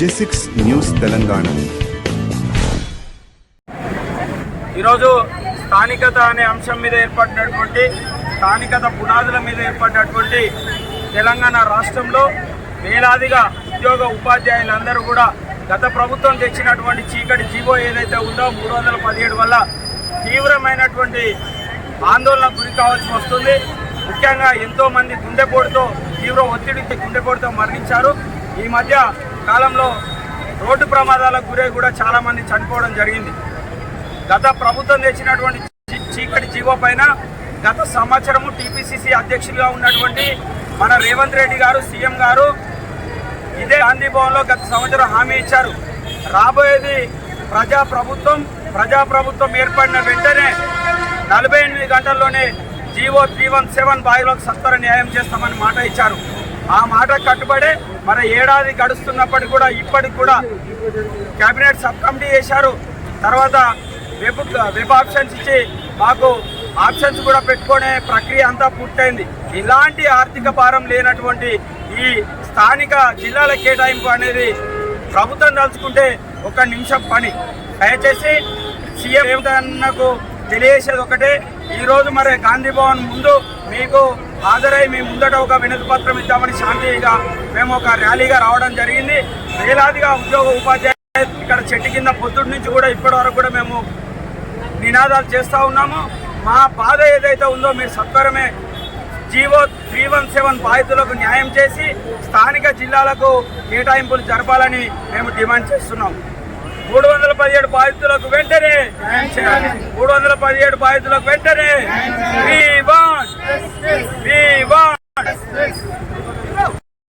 జెసిక్స్ news Telangana. ఈరోజు స్థానికత అనే అంశం మీద ఏర్పడినటువంటి స్థానికత పునాదుల మీద ఏర్పడినటువంటి తెలంగాణ రాష్ట్రంలో వేలాదిగా ఉద్యోగ ఉపాధ్యాయులందరూ కూడా గత ప్రభుత్వం తెచ్చినటువంటి చీకటి జీవో ఏదైతే ఉందో మూడు వందల పదిహేడు వల్ల తీవ్రమైనటువంటి ఆందోళన గురి కావాల్సి వస్తుంది. ముఖ్యంగా ఎంతోమంది గుండెపోటుతో తీవ్ర ఒత్తిడికి గుండెపోటుతో మరణించారు. ఈ మధ్య కాలంలో రోడ్డు ప్రమాదాలకు గురై కూడా చాలామంది చనిపోవడం జరిగింది. గత ప్రభుత్వం తెచ్చినటువంటి చీకటి జీవో పైన గత సంవత్సరము టీపీసీసీ అధ్యక్షులుగా ఉన్నటువంటి మన రేవంత్ రెడ్డి గారు సీఎం గారు ఇదే గాంధీ భవన్లో గత సంవత్సరం హామీ ఇచ్చారు. రాబోయేది ప్రజా ప్రభుత్వం ప్రజా ప్రభుత్వం ఏర్పడిన వెంటనే నలభై ఎనిమిది గంటల్లోనే జీవో త్రీ వన్ సెవెన్ బాయిలకు సత్వర న్యాయం చేస్తామని మాట ఇచ్చారు. ఆ మాట కట్టుబడే మన ఏడాది గడుస్తున్నప్పటికి కూడా ఇప్పటికి కూడా కేబినెట్ సబ్ కమిటీ చేశారు. తర్వాత వెబ్ వెబ్ ఆప్షన్స్ ఇచ్చి మాకు ఆప్షన్స్ కూడా పెట్టుకునే ప్రక్రియ అంతా పూర్తయింది. ఇలాంటి ఆర్థిక భారం లేనటువంటి ఈ స్థానిక జిల్లాల కేటాయింపు అనేది ప్రభుత్వం తలుచుకుంటే ఒక నిమిషం పని. దయచేసి సీఎం ఏమిటన్నకు తెలియజేసేది ఒకటే ఈరోజు మరి గాంధీ భవన్ ముందు మీకు హాజరై మీ ముందట ఒక వినతి పత్రం ఇద్దామని శాంతిగా మేము ఒక ర్యాలీగా రావడం జరిగింది. వేలాదిగా ఉద్యోగ ఉపాధ్యాయులు ఇక్కడ చెట్టు కింద పొద్దుటి నుంచి కూడా ఇప్పటి వరకు కూడా మేము నినాదాలు చేస్తూ ఉన్నాము. మా బాధ ఏదైతే ఉందో మీరు సత్వరమే జీవో త్రీ వన్ సెవెన్ బాధితులకు న్యాయం చేసి స్థానిక జిల్లాలకు కేటాయింపులు జరపాలని మేము డిమాండ్ చేస్తున్నాం. మూడు వందల పదిహేడు బాధితులకు వెంటనే న్యాయం చేయాలి. వందల పదిహేడు బాధితులకు వెంటనే